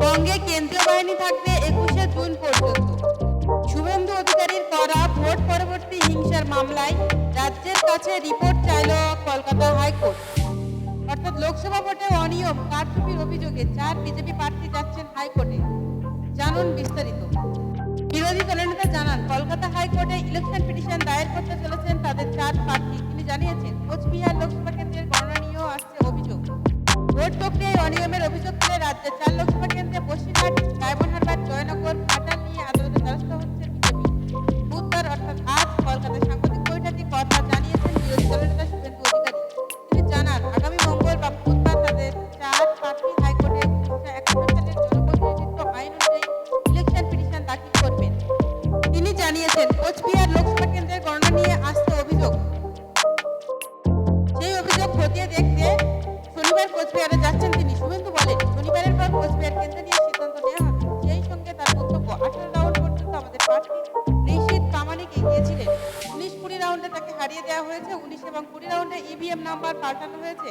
বঙ্গে কেন্দ্রীয় বাহিনী থাকবে একুশে জুন পর্যন্ত। শুভেন্দু অধিকারীর করা ভোট পরবর্তী হিংসার মামলায় রাজ্যের কাছে রিপোর্ট চাইল কলকাতা হাইকোর্ট। অর্থাৎ লোকসভা ভোটে অনিয়ম, কারচুপির অভিযোগে চার বিজেপি প্রার্থী যাচ্ছেন হাইকোর্টে। জানুন বিস্তারিত। বিরোধী দলনেতা জানান, কলকাতা হাইকোর্টে ইলেকশন পিটিশন দায়ের করতে চলেছেন তাদের চার প্রার্থী। তিনি জানিয়েছেন, কোচবিহার লোকসভা কেন্দ্রের গণনা নিয়েও আসছে অভিযোগ। ভোট প্রক্রিয়ায় অনিয়মের অভিযোগ তুলে রাজ্যের চার লোকসভা জানিয়েছেন, কোচবিহার লোকসভা কেন্দ্রের গণনা নিয়ে আসছে অভিযোগ। সেই অভিযোগ খতিয়ে দেখতে শনিবার কোচবিহারে যাচ্ছেন তিনি। শুভেন্দু বলেন, শনিবারের পর কোচবিহার কেন্দ্র নিয়ে সিদ্ধান্ত নেওয়া হবে। সেই সঙ্গে তার বক্তব্য, আঠারো রাউন্ড পর্যন্ত আমাদের প্রার্থী নিশ্চিত প্রামাণিক এগিয়েছিলেন। উনিশ কুড়ি রাউন্ডে তাকে হারিয়ে দেওয়া হয়েছে, উনিশ এবং কুড়ি রাউন্ডে ইভিএম নাম্বার পাল্টানো হয়েছে।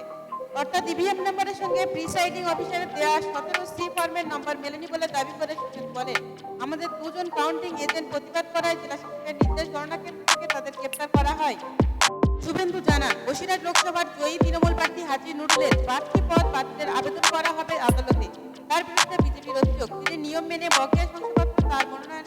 অর্থাৎ ইভিএম নাম্বারের সঙ্গে প্রিসাইডিং অফিসারের দেওয়া সতেরো সি ফর্মের নম্বর মেলেনি বলে দাবি করে শুভেন্দু বলেন আমাদের দুজন কাউন্টিং এজেন্ট প্রতিবাদ করায় জেলা শাসকের নির্দেশ গণনা কেন্দ্র থেকে তাদের গ্রেপ্তার করা হয়। শুভেন্দু জানান, বসিরহাট লোকসভার জয়ী তৃণমূল প্রার্থী হাজি নুরুলের প্রার্থী পদ বাতিলের আবেদন করা হবে আদালতে। তার বিরুদ্ধে বিজেপির অভিযোগ, তিনি নিয়ম মেনে বকেয়া শংসাপত্র তার মনোনয়নের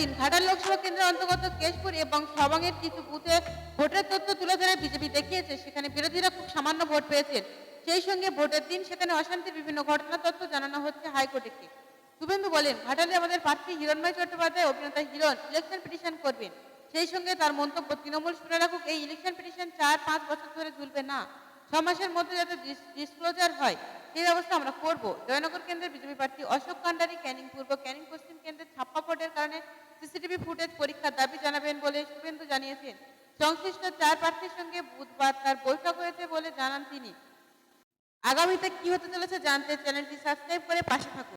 দিন ঘাটাল লোকসভা কেন্দ্রের অন্তর্গত কেশপুর এবং সবাঙের কিছু বুথে ভোটের তথ্য তুলে ধরে বিজেপি দেখিয়েছে, সেখানে বিরোধীরা খুব সামান্য ভোট পেয়েছেন। সেই সঙ্গে ভোটের দিন সেখানে অশান্তির বিভিন্ন ঘটনা তথ্য জানানো হচ্ছে হাইকোর্টকে শুভেন্দু বলেন, ঘাটালে আমাদের প্রার্থী হিরণময় চট্টোপাধ্যায়, অভিনেতা হিরণ ইলেকশন পিটিশন করবেন। সেই সঙ্গে তার মন্তব্য তৃণমূল শুনে রাখুক এই ইলেকশন পিটিশন চার, পাঁচ বছর ধরে ঝুলবে না। ছ মাসের মধ্যে যাতে ডিসক্লোজার হয়, সেই ব্যবস্থা আমরা করব। জয়নগর কেন্দ্রের বিজেপি প্রার্থী অশোক কান্ডারি, ক্যানিং পূর্ব, ক্যানিং পশ্চিম কেন্দ্রের ছাপ্পা ভোটের কারণে সিসিটিভি ফুটেজ পরীক্ষার দাবি জানাবেন বলে শুভেন্দু জানিয়েছেন। সংশ্লিষ্ট চার প্রার্থীর সঙ্গে বুধবার তার বৈঠক হয়েছে বলে জানান তিনি। আগামীতে কি হতে চলেছে জানতে চ্যানেলটি সাবস্ক্রাইব করে পাশে থাকুন।